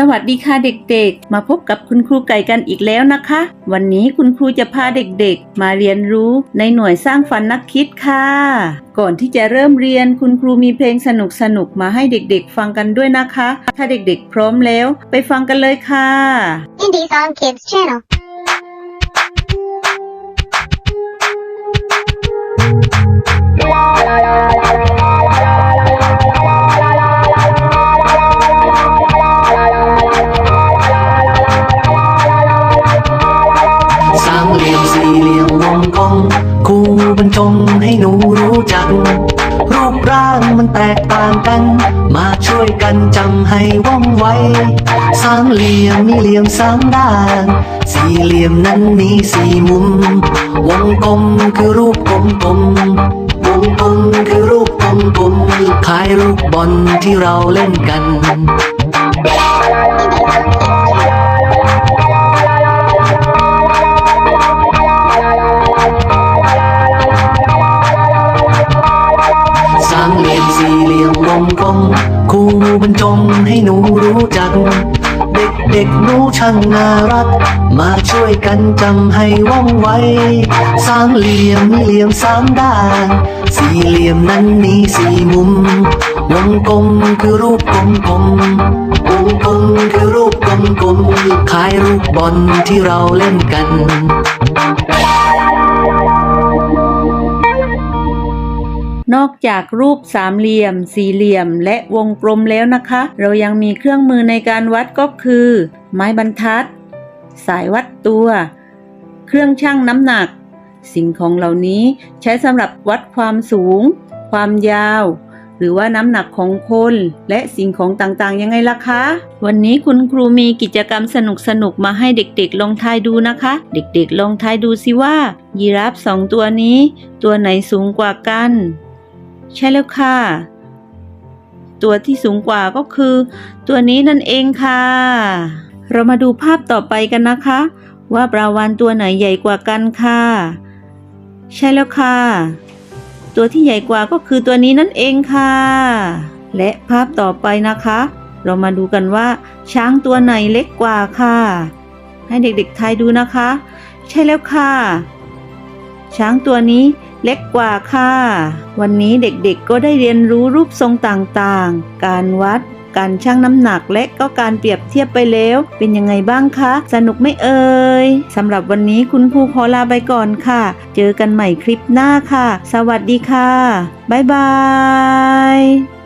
สวัสดีค่ะเด็กๆ มาพบกับคุณครูไก่กันอีกแล้วนะคะ วันนี้คุณครูจะพาเด็กๆ มาเรียนรู้ในหน่วยสร้างฝันนักคิดค่ะ ก่อนที่จะเริ่มเรียนคุณครูมีเพลงสนุกๆมาให้เด็กๆ ฟังกันด้วยนะคะ ถ้าเด็กๆ พร้อมแล้ว ไปฟังกันเลยค่ะ Indies on Kids channel. วงครูบรรจงให้หนูรู้จัก รูปร่างมันแตกต่างกัน มาช่วยกันจำให้ว่องไว สามเหลี่ยมมีเหลี่ยมสามด้าน สี่เหลี่ยมนั้นมีสี่มุม วงกลมคือรูปกลมกลมวงกลมคือรูปกลมกลมคล้ายลูกบอลที่เราเล่นกัน ครูบรรจงให้หนูรู้จัก เด็กๆหนูช่างน่ารัก มาช่วยกันจำให้ว่องไว สามเหลี่ยมมีเหลี่ยมสามด้าน สี่เหลี่ยมนั้นมีสี่มุม วงกลมคือรูปกลมกลมวงกลมคือรูปกลมกลมคล้ายลูกบอลที่เราเล่นกัน จากรูปสามเหลี่ยม สี่เหลี่ยม และวงกลมแล้วนะคะ เรายังมีเครื่องมือในการวัดก็คือ ไม้บรรทัด สายวัดตัว เครื่องชั่งน้ำหนัก สิ่งของเหล่านี้ใช้สำหรับวัดความสูง ความยาว หรือว่าน้ำหนักของคน และสิ่งของต่างๆ ยังไงล่ะคะ วันนี้คุณครูมีกิจกรรมสนุกๆมาให้เด็กๆลองทายดูนะคะ เด็กๆลองทายดูสิว่ายีราฟสองตัวนี้ ตัวไหนสูงกว่ากัน ใช่แล้วค่ะ ตัวที่สูงกว่าก็คือ ตัวนี้นั่นเองค่ะ เรามาดูภาพต่อไปกันนะคะ ว่าปลาวานตัวไหนใหญ่กว่ากันค่ะ ใช่แล้วค่ะ ตัวที่ใหญ่กว่าก็คือตัวนี้นั่นเองค่ะ และภาพต่อไปนะคะ เรามาดูกันว่า ช้างตัวไหนเล็กกว่าค่ะ ให้เด็กๆทายดูนะคะ ใช่แล้วค่ะ ช้างตัวนี้ เล็กกว่าค่ะ วันนี้เด็กๆก็ได้เรียนรู้รูปทรงต่างๆ การวัด การชั่งน้ำหนักและก็การเปรียบเทียบไปแล้ว เป็นยังไงบ้างคะ สนุกไหม่เอ่ยสำหรับวันนี้คุณครูขอลาไปก่อนค่ะ เจอกันใหม่คลิปหน้าค่ะ สวัสดีค่ะ บ๊ายบาย